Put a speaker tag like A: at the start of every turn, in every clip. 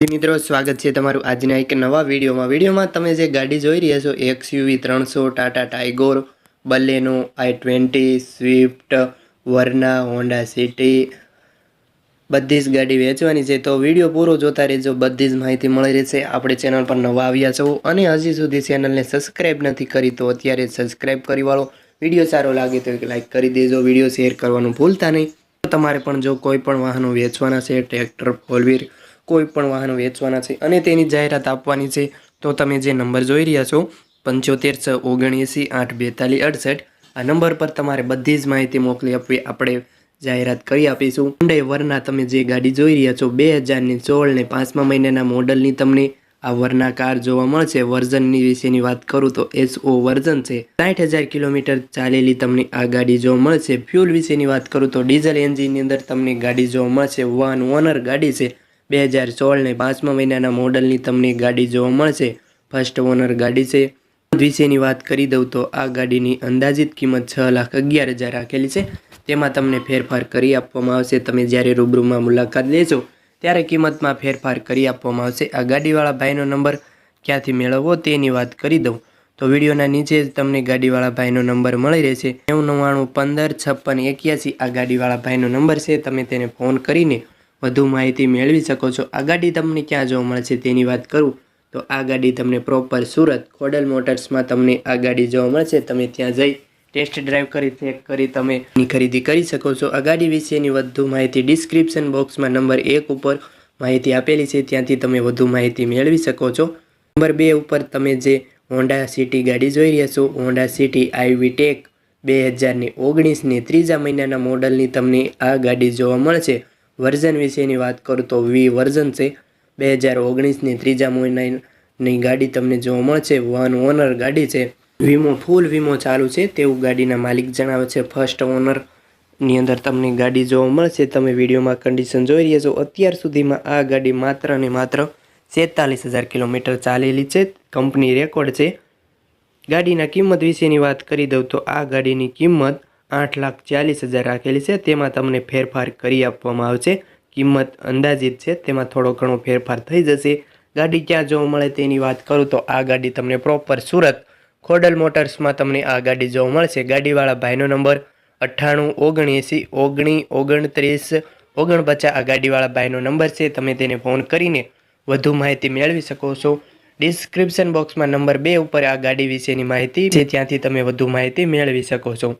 A: મિત્રો, સ્વાગત છે તમારું આજના એક નવા વિડીયોમાં. વિડીયોમાં તમે જે ગાડી જોઈ રહ્યા છો, એક્સયુવી ત્રણસો, Tata Tigor, Baleno, I twenty, Swift, Verna, Honda City, બધી જ ગાડી વેચવાની છે. તો વીડિયો પૂરો જોતા રહેજો, બધી જ માહિતી મળી રહેશે. આપણે ચેનલ પર નવા આવ્યા છો અને હજી સુધી ચેનલને સબસ્ક્રાઈબ નથી કરી, તો અત્યારે સબસ્ક્રાઈબ કરી વાળો. વીડિયો સારો લાગે તો એક લાઇક કરી દેજો. વીડિયો શેર કરવાનું ભૂલતા નહીં. તમારે પણ જો કોઈ પણ વાહનો વેચવાના છે, ટ્રેક્ટર વ્હીલ કોઈ પણ વાહનો વેચવાના છે અને તેની જાહેરાત આપવાની છે. તો તમે જે નંબર જોઈ રહ્યા છો, પંચોતેર છ ઓગણએંસી આઠ બેતાલીસ અડસઠ, આ નંબર પર તમારે બધી જ માહિતી મોકલી આપવી, આપણે જાહેરાત કરી આપીશું. હુન્ડાઈ વરના તમે જે ગાડી જોઈ રહ્યા છો, બે હજારની સોળ ને પાંચમા મહિનાના મોડલની તમને આ વરના કાર જોવા મળશે. વર્ઝનની વિશેની વાત કરું તો એસ ઓ વર્ઝન છે. સાઠ હજાર કિલોમીટર ચાલેલી તમને આ ગાડી જોવા મળશે. ફ્યુલ વિશેની વાત કરું તો ડીઝલ એન્જિનની અંદર તમને ગાડી જોવા મળશે. વન ઓનર ગાડી છે. બે હજાર સોળને પાંચમા મહિનાના મોડલની તમને ગાડી જોવા મળશે. ફર્સ્ટ ઓનર ગાડી છે. વિશેની વાત કરી દઉં તો આ ગાડીની અંદાજિત કિંમત છ લાખ અગિયાર હજાર રાખેલી છે. તેમાં તમને ફેરફાર કરી આપવામાં આવશે. તમે જ્યારે રૂબરૂમાં મુલાકાત લેશો, ત્યારે કિંમતમાં ફેરફાર કરી આપવામાં આવશે. આ ગાડીવાળા ભાઈનો નંબર ક્યાંથી મેળવવો તેની વાત કરી દઉં. તો વિડીયોના નીચે જ તમને ગાડીવાળા ભાઈનો નંબર મળી રહેશે. નેવું નવ્વાણું પંદર છપ્પન એક્યાસી આ ગાડીવાળા ભાઈનો નંબર છે. તમે તેને ફોન કરીને વધુ માહિતી મેળવી શકો છો. આ ગાડી તમને ક્યાં જોવા મળશે તેની વાત કરું. તો આ ગાડી તમને પ્રોપર સુરત ખોડલ મોટર્સમાં તમને આ ગાડી જોવા મળશે તમે ત્યાં જઈ ટેસ્ટ ડ્રાઈવ કરી ચેક કરી, તમે ખરીદી કરી શકો છો. આ ગાડી વિશેની વધુ માહિતી ડિસ્ક્રિપ્શન બોક્સમાં નંબર એક ઉપર માહિતી આપેલી છે. ત્યાંથી તમે વધુ માહિતી મેળવી શકો છો. નંબર બે ઉપર તમે જે હોન્ડા સિટી ગાડી જોઈ રહ્યા છો. હોન્ડા સિટી આઈવી ટેક બે હજારની ઓગણીસની ત્રીજા મહિનાના મોડલની તમને આ ગાડી જોવા મળશે વર્ઝન વિશેની વાત કરું તો વી વર્ઝન છે. બે હજાર ઓગણીસની ત્રીજા મહિનાની ગાડી તમને જોવા મળશે. વન ઓનર ગાડી છે. વીમો, ફૂલ વીમો ચાલુ છે. તેવું ગાડીના માલિક જણાવે છે. ફર્સ્ટ ઓનરની અંદર તમને ગાડી જોવા મળશે. તમે વિડીયોમાં કન્ડિશન જોઈ રહ્યા છો. અત્યાર સુધીમાં આ ગાડી માત્ર અને માત્ર સેતાલીસ હજાર કિલોમીટર ચાલેલી છે. કંપની રેકોર્ડ છે. ગાડીના કિંમત વિશેની વાત કરી દઉં તો આ ગાડીની કિંમત આઠ લાખ ચાલીસ હજાર રાખેલી છે. તેમાં તમને ફેરફાર કરી આપવામાં આવશે. કિંમત અંદાજિત છે. તેમાં થોડો ઘણો ફેરફાર થઈ જશે. ગાડી ક્યાં જોવા મળે તેની વાત કરું તો આ ગાડી તમને પ્રોપર સુરત ખોડલ મોટર્સમાં તમને આ ગાડી જોવા મળશે. ગાડીવાળા ભાઈનો નંબર અઠ્ઠાણું ઓગણએંસી, ઓગણી, ઓગણત્રીસ, ઓગણપચાસ આ ગાડીવાળા ભાઈનો નંબર છે. તમે તેને ફોન કરીને વધુ માહિતી મેળવી શકો છો. ડિસ્ક્રિપ્શન બોક્સમાં નંબર બે ઉપર આ ગાડી વિશેની માહિતી છે. ત્યાંથી તમે વધુ માહિતી મેળવી શકો છો.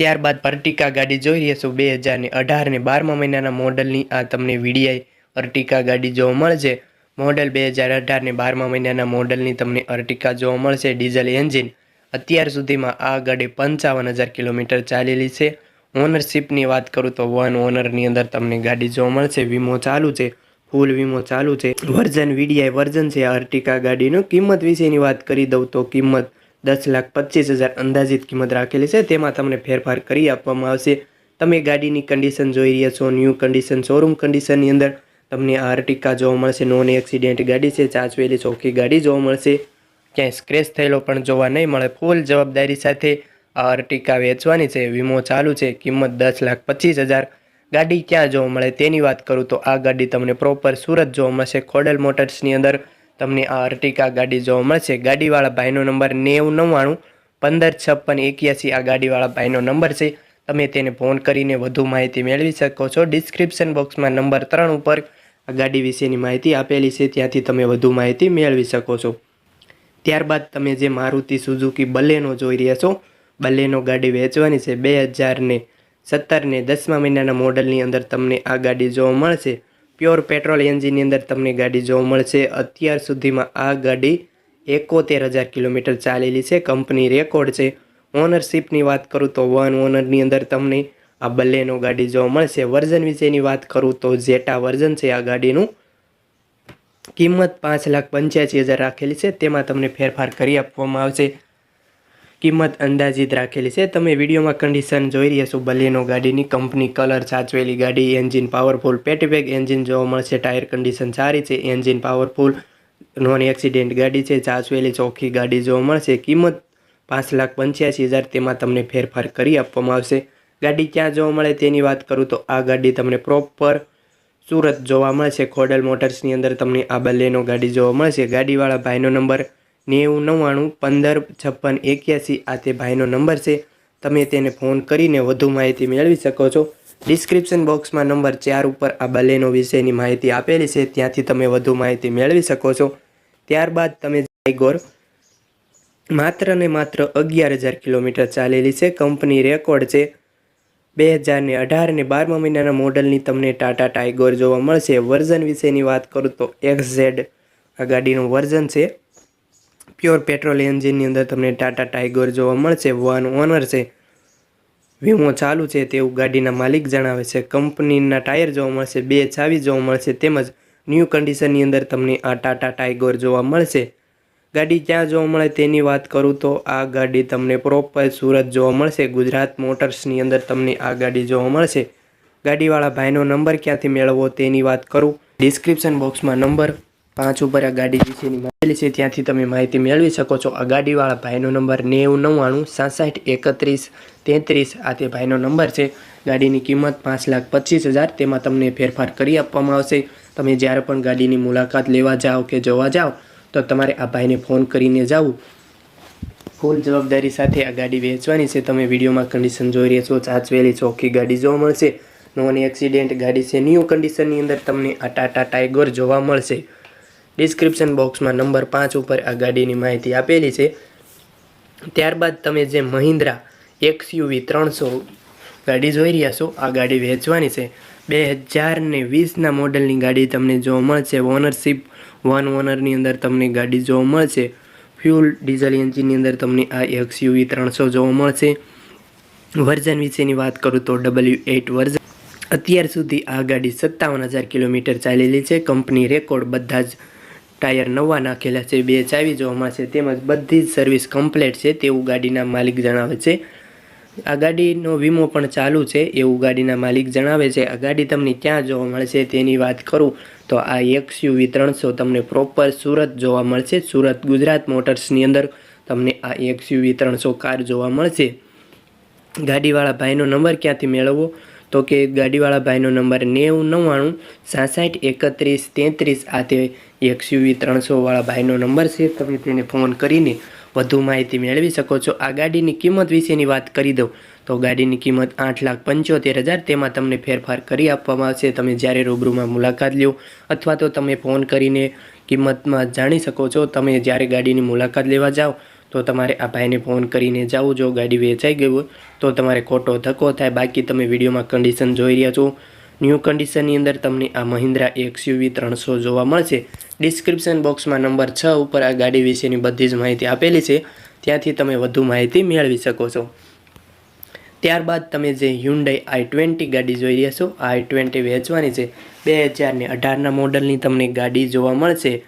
A: ત્યારબાદ અર્ટિકા ગાડી જોઈ રહ્યા છો બે હજારની અઢાર ને બારમા મહિનાના મોડલની આ તમને વીડીઆઈ અર્ટિકા ગાડી જોવા મળશે. મોડલ બે હજાર અઢાર ને બારમા મહિનાના મોડલની તમને અર્ટિકા જોવા મળશે. ડીઝલ એન્જિન અત્યાર સુધીમાં આ ગાડી પંચાવન હજાર કિલોમીટર ચાલેલી છે. ઓનરશિપની વાત કરું તો વન ઓનરની અંદર તમને ગાડી જોવા મળશે. વીમો ચાલુ છે. ફૂલ વીમો ચાલુ છે. વર્ઝન વીડીઆઈ વર્ઝન છે આ અર્ટિકા ગાડીનું. કિંમત વિશેની વાત કરી દઉં તો કિંમત દસ લાખ પચીસ હજાર અંદાજિત કિંમત રાખેલી છે. તેમાં તમને ફેરફાર કરી આપવામાં આવશે. તમે ગાડીની કન્ડિશન જોઈ રહ્યા છો. ન્યૂ કન્ડિશન શોરૂમ કન્ડિશનની અંદર તમને આ અર્ટિકા જોવા મળશે. નોન એક્સિડેન્ટ ગાડી છે. ચાચવેલી ચોખ્ખી ગાડી જોવા મળશે. ક્યાંય સ્ક્રેચ થયેલો પણ જોવા નહીં મળે. ફૂલ જવાબદારી સાથે આ અર્ટિકા વેચવાની છે. વીમો ચાલુ છે. કિંમત દસ લાખ પચીસ હજાર. ગાડી ક્યાં જોવા મળે તેની વાત કરું તો આ ગાડી તમને પ્રોપર સુરત જોવા મળશે. ખોડલ મોટર્સની અંદર તમને આ અર્ટિકા ગાડી જોવા મળશે, ગાડીવાળા ભાઈનો નંબર નેવું નવ્વાણું, પંદર છપ્પન એક્યાસી આ ગાડીવાળા ભાઈનો નંબર છે. તમે તેને ફોન કરીને વધુ માહિતી મેળવી શકો છો. ડિસ્ક્રિપ્શન બોક્સમાં નંબર ત્રણ ઉપર આ ગાડી વિશેની માહિતી આપેલી છે. ત્યાંથી તમે વધુ માહિતી મેળવી શકો છો. ત્યારબાદ તમે જે મારુતિ સુઝુકી બલેનો જોઈ રહ્યા છો, બલેનો ગાડી વેચવાની છે. બે હજારને સત્તરને દસમા મહિનાના મોડલની અંદર તમને આ ગાડી જોવા મળશે પ્યોર પેટ્રોલ એન્જિનની અંદર તમને ગાડી જોવા મળશે. અત્યાર સુધીમાં આ ગાડી એકોતેર હજાર કિલોમીટર ચાલેલી છે. કંપની રેકોર્ડ છે. ઓનરશીપની વાત કરું તો વન ઓનરની અંદર તમને આ બલેનો ગાડી જોવા મળશે. વર્ઝન વિશેની વાત કરું તો જેટા વર્ઝન છે આ ગાડીનું. કિંમત પાંચ લાખ પંચ્યાસી હજાર રાખેલી છે. તેમાં તમને ફેરફાર કરી આપવામાં આવશે. કિંમત અંદાજિત રાખેલી છે. તમે વિડીયોમાં કન્ડિશન જોઈ રહ્યા છો. બલેનો ગાડીની કંપની કલર સાચવેલી ગાડી એન્જિન પાવરફુલ પેટીબેગ એન્જિન જોવા મળશે. ટાયર કન્ડિશન સારી છે. એન્જિન પાવરફુલ નોન એક્સિડેન્ટ ગાડી છે. સાચવેલી ચોખ્ખી ગાડી જોવા મળશે. કિંમત પાંચ લાખ પંચ્યાસી હજાર. તેમાં તમને ફેરફાર કરી આપવામાં આવશે. ગાડી ક્યાં જોવા મળે તેની વાત કરું તો આ ગાડી તમને પ્રોપર સુરત જોવા મળશે. ખોડલ મોટર્સની અંદર તમને આ બલેનો ગાડી જોવા મળશે. ગાડીવાળા ભાઈનો નંબર નેવું નવ્વાણું પંદર છપ્પન એક્યાસી આ તે ભાઈનો નંબર છે. તમે તેને ફોન કરીને વધુ માહિતી મેળવી શકો છો. ડિસ્ક્રિપ્શન બોક્સમાં નંબર ચાર ઉપર આ બલેનો વિશેની માહિતી આપેલી છે. ત્યાંથી તમે વધુ માહિતી મેળવી શકો છો. ત્યારબાદ તમે જાયગોર માત્ર ને માત્ર અગિયાર હજાર કિલોમીટર ચાલેલી છે. કંપની રેકોર્ડ છે. બે હજાર ને અઢાર ને બારમા મહિનાના મોડલની તમને ટાટા ટાઈગોર જોવા મળશે. વર્ઝન વિશેની વાત કરું તો એક્સ ઝેડ આ ગાડીનું વર્ઝન છે. પ્યોર પેટ્રોલ એન્જિનની અંદર તમને ટાટા ટાઈગર જોવા મળશે, વન ઓનર છે. વીમો ચાલુ છે તેવું ગાડીના માલિક જણાવે છે. કંપનીના ટાયર જોવા મળશે, બે ચાવી જોવા મળશે તેમજ ન્યૂ કન્ડિશનની અંદર તમને આ ટાટા ટાઈગર જોવા મળશે. ગાડી ક્યાં જોવા મળે તેની વાત કરું તો આ ગાડી તમને પ્રોપર સુરત જોવા મળશે. ગુજરાત મોટર્સની અંદર તમને આ ગાડી જોવા મળશે. ગાડીવાળા ભાઈનો નંબર ક્યાંથી મેળવવો તેની વાત કરું. ડિસ્ક્રિપ્શન બોક્સમાં નંબર પાંચ ઉપર આ ગાડી વિશેની માહિતી છે, ત્યાંથી તમે માહિતી મેળવી શકો છો. આ ગાડીવાળા ભાઈનો નંબર નેવું નવ્વાણું, સાસઠ, એકત્રીસ, તેત્રીસ, આ તે ભાઈનો નંબર છે. ગાડીની કિંમત પાંચ લાખ પચીસ હજાર, તેમાં તમને ફેરફાર કરી આપવામાં આવશે. તમે જ્યારે પણ ગાડીની મુલાકાત લેવા જાઓ કે જોવા જાઓ, તો તમારે આ ભાઈને ફોન કરીને જવું. ફૂલ જવાબદારી સાથે આ ગાડી વેચવાની છે. તમે વિડીયોમાં કન્ડિશન જોઈ રહ્યા છો ચાચવેલી ચોખ્ખી ગાડી જોવા મળશે. નોન એક્સિડેન્ટ ગાડી છે. ન્યૂ કન્ડિશનની અંદર તમને આ ટાટા ટાઈગર જોવા મળશે. ડિસ્ક્રિપ્શન બોક્સમાં નંબર પાંચ ઉપર આ ગાડીની માહિતી આપેલી છે. ત્યારબાદ તમે જે મહિન્દ્રા એક્સયુવી ત્રણસો ગાડી જોઈ રહ્યા છો, આ ગાડી વેચવાની છે. બે હજાર ને વીસના મોડલની ગાડી તમને જોવા મળશે. ઓનરશીપ વન ઓનરની અંદર તમને ગાડી જોવા મળશે. ફ્યુલ ડીઝલ એન્જિનની અંદર તમને આ એક્સયુવી ત્રણસો જોવા મળશે. વર્ઝન વિશેની વાત કરું તો ડબલ્યુ એઇટ વર્ઝન અત્યાર સુધી આ ગાડી સત્તાવન હજાર કિલોમીટર ચાલેલી છે. કંપની રેકોર્ડ બધા જ ટાયર નવા નાખેલા છે, બે ચાવી જોવા મળશે તેમજ બધી જ સર્વિસ કમ્પ્લેટ છે, તેવું ગાડીના માલિક જણાવે છે. આ ગાડીનો વીમો પણ ચાલુ છે, એવું ગાડીના માલિક જણાવે છે. આ ગાડી તમને ક્યાં જોવા મળશે તેની વાત કરું. તો આ એક્સયુવી ત્રણસો તમને પ્રોપર સુરત જોવા મળશે. સુરત ગુજરાત મોટર્સની અંદર તમને આ એક્સયુવી ત્રણસો કાર જોવા મળશે. ગાડીવાળા ભાઈનો નંબર ક્યાંથી મેળવવો? તો કે ગાડીવાળા ભાઈનો નંબર નેવું નવ્વાણું સાસઠ એકત્રીસ તેત્રીસ આ તે એક્સયુવી ત્રણસોવાળા ભાઈનો નંબર છે, તમે તેને ફોન કરીને વધુ માહિતી મેળવી શકો છો. આ ગાડીની કિંમત વિશેની વાત કરી દઉં. તો ગાડીની કિંમત આઠ લાખ પંચોતેર હજાર, તેમાં તમને ફેરફાર કરી આપવામાં આવશે. તમે જ્યારે રૂબરૂમાં મુલાકાત લ્યો અથવા તો તમે ફોન કરીને કિંમતમાં જાણી શકો છો. તમે જ્યારે ગાડીની મુલાકાત લેવા જાઓ, તો તમારે આ ભાઈને ફોન કરીને જાઓ જો ગાડી વેચાઈ ગઈ હોય, તો તમારે ખોટો ધક્કો થાય. બાકી તમે વિડીયોમાં કન્ડિશન જોઈ રહ્યા છો. ન્યૂ કન્ડિશનની અંદર તમને આ મહિન્દ્રા એક્સયુવી ત્રણસો જોવા મળશે. ડિસ્ક્રિપ્શન બોક્સમાં નંબર છ ઉપર આ ગાડી વિશેની બધી જ માહિતી આપેલી છે. ત્યાંથી તમે વધુ માહિતી મેળવી શકો છો. ત્યારબાદ તમે જે હ્યુન્ડાઈ આઈ ટ્વેન્ટી ગાડી જોઈ રહ્યા છો આઈ ટ્વેન્ટી વેચવાની છે. બે હજારને અઢારના મોડલની તમને ગાડી જોવા મળશે.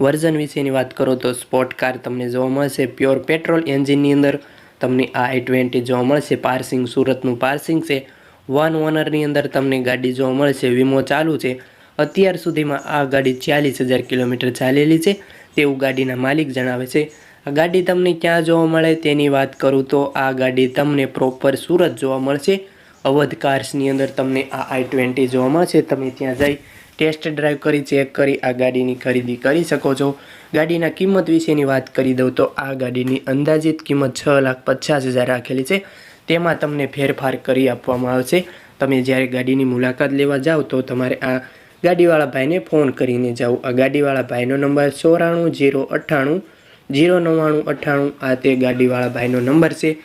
A: વર્ઝન વિશેની વાત કરો તો સ્પોર્ટ કાર તમને જોવા મળશે. પ્યોર પેટ્રોલ એન્જિનની અંદર તમને આ આઈ ટ્વેન્ટી જોવા મળશે. પાર્સિંગ સુરતનું પાર્સિંગ છે. વન ઓનરની અંદર તમને ગાડી જોવા મળશે. વીમો ચાલુ છે. અત્યાર સુધીમાં આ ગાડી ચાલીસ હજાર કિલોમીટર ચાલેલી છે. તેવું ગાડીના માલિક જણાવે છે. આ ગાડી તમને ક્યાં જોવા મળે તેની વાત કરું તો આ ગાડી તમને પ્રોપર સુરત જોવા મળશે. અવધ કાર્સની અંદર તમને આ આઈ ટ્વેન્ટી જોવા મળશે. તમે ત્યાં જઈ ટેસ્ટ ડ્રાઈવ કરી ચેક કરી, આ ગાડીની ખરીદી કરી શકો છો. ગાડીના કિંમત વિશેની વાત કરી દઉં તો આ ગાડીની અંદાજિત કિંમત છ લાખ પચાસ હજાર રાખેલી છે. તેમાં તમને ફેરફાર કરી આપવામાં આવશે. તમે જ્યારે ગાડીની મુલાકાત લેવા જાઓ તો તમારે આ ગાડીવાળા ભાઈને ફોન કરીને જાઓ. આ ગાડીવાળા ભાઈનો નંબર ચોરાણું જીરો અઠ્ઠાણું, જીરો નવ્વાણું અઠ્ઠાણું, આ તે ગાડીવાળા ભાઈનો નંબર છે.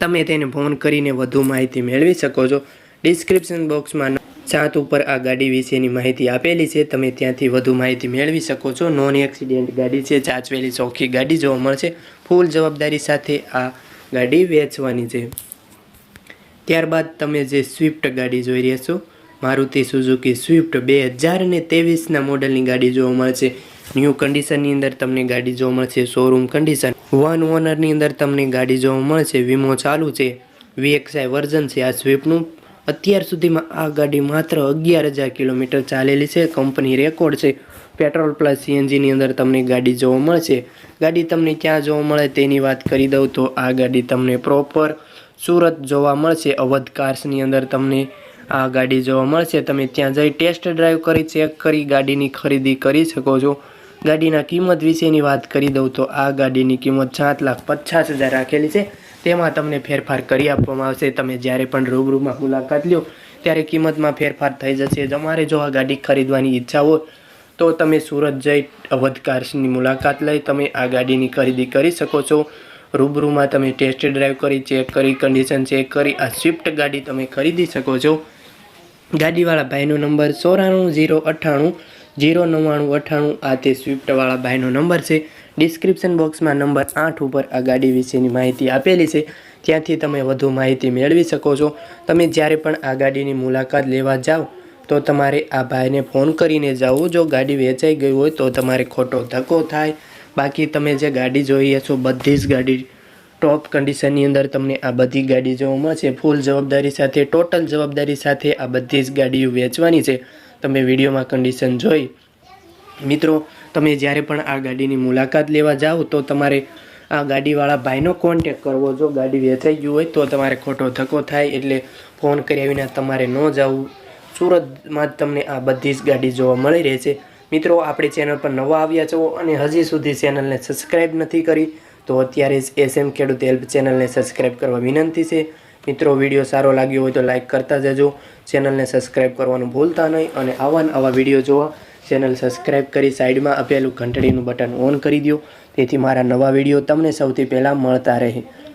A: તમે તેને ફોન કરીને વધુ માહિતી મેળવી શકો છો. ડિસ્ક્રિપ્શન બોક્સમાં સાત ઉપર આ ગાડી વિશેની માહિતી આપેલી છે. તમે ત્યાંથી વધુ માહિતી મેળવી શકો છો. નોન એક્સિડેન્ટ ગાડી છે. ચાચવેલી ચોખ્ખી ગાડી જોવા મળશે. ફૂલ જવાબદારી સાથે આ ગાડી વેચવાની છે. ત્યારબાદ તમે જે સ્વિફ્ટ ગાડી જોઈ રહ્યા છો, મારુતિ સુઝુકી સ્વિફ્ટ બે હજાર ને તેવીસના મોડલની ગાડી જોવા મળશે. ન્યૂ કન્ડિશનની અંદર તમને ગાડી જોવા મળશે શોરૂમ કન્ડિશન વન ઓનરની અંદર તમને ગાડી જોવા મળશે વીમો ચાલુ છે. વીએક્સઆઈ વર્ઝન છે આ સ્વિફ્ટનું અત્યાર સુધીમાં આ ગાડી માત્ર અગિયાર હજાર કિલોમીટર ચાલેલી છે કંપની રેકોર્ડ છે. પેટ્રોલ પ્લસ સીએનજીની અંદર તમને ગાડી જોવા મળશે. ગાડી તમને ક્યાં જોવા મળે તેની વાત કરી દઉં તો આ ગાડી તમને પ્રોપર સુરત જોવા મળશે. અવધ કાર્સની અંદર તમને આ ગાડી જોવા મળશે. તમે ત્યાં જઈ ટેસ્ટ ડ્રાઈવ કરી ચેક કરી, ગાડીની ખરીદી કરી શકો છો. ગાડીના કિંમત વિશેની વાત કરી દઉં તો આ ગાડીની કિંમત સાત લાખ પચાસ હજાર રાખેલી છે. તેમાં તમને ફેરફાર કરી આપવામાં આવશે. તમે જ્યારે પણ રૂબરૂમાં મુલાકાત લ્યો, ત્યારે કિંમતમાં ફેરફાર થઈ જશે. તમારે જો આ ગાડી ખરીદવાની ઈચ્છા હોય તો તમે સુરત જઈ અવધ કાર્સની મુલાકાત લઈ તમે આ ગાડીની ખરીદી કરી શકો છો. રૂબરૂમાં તમે ટેસ્ટ ડ્રાઈવ કરી, ચેક કરી, કન્ડિશન ચેક કરી, આ સ્વિફ્ટ ગાડી તમે ખરીદી શકો છો. ગાડીવાળા ભાઈનો નંબર ચોરાણું જીરો અઠ્ઠાણું જીરો નવ્વાણું અઠ્ઠાણું. આ તે સ્વિફ્ટવાળા ભાઈનો નંબર છે. ડિસ્ક્રિપ્શન બોક્સમાં નંબર આઠ ઉપર આ ગાડી વિશેની માહિતી આપેલી છે. ત્યાંથી તમે વધુ માહિતી મેળવી શકો છો. તમે જ્યારે પણ આ ગાડીની મુલાકાત લેવા જાઓ તો તમારે આ ભાઈને ફોન કરીને જવું જો ગાડી વેચાઈ ગઈ હોય તો તમારે ખોટો ધક્કો થાય. બાકી તમે જે ગાડી જોઈએ છો બધી જ ગાડી ટોપ કન્ડિશનની અંદર તમને આ બધી ગાડી જોવા મળશે. ફૂલ જવાબદારી સાથે ટોટલ જવાબદારી સાથે આ બધી જ ગાડીઓ વેચવાની છે. તમે વિડીયોમાં કન્ડિશન જોઈ. મિત્રો, તમે જ્યારે પણ આ ગાડીની મુલાકાત લેવા જાઓ, તો તમારે આ ગાડીવાળા ભાઈનો કોન્ટેક કરવો. જો ગાડી વેચાઈ ગયું હોય તો તમારે ખોટો ધક્કો થાય એટલે ફોન કર્યા વિના તમારે ન જવું. સુરતમાં જ તમને આ બધી જ ગાડી જોવા મળી રહે છે. મિત્રો, આપણી ચેનલ પર નવા આવ્યા છો અને હજી સુધી ચેનલને સબસ્ક્રાઈબ નથી કરી, તો અત્યારે જ એસએમ ખેડૂત હેલ્પ ચેનલને સબસ્ક્રાઈબ કરવા વિનંતી છે. મિત્રો, વીડિયો સારો લાગ્યો હોય તો લાઈક કરતા જજો. ચેનલને સબસ્ક્રાઈબ કરવાનું ભૂલતા નહીં અને આવા ને આવા વીડિયો જોવા. ચેનલ સબસ્ક્રાઈબ કરી સાઈડમાં આપેલું ઘંટડીનું બટન ઓન કરી દો તેથી મારા નવા વીડિયો તમને સૌથી પહેલાં મળતા રહે.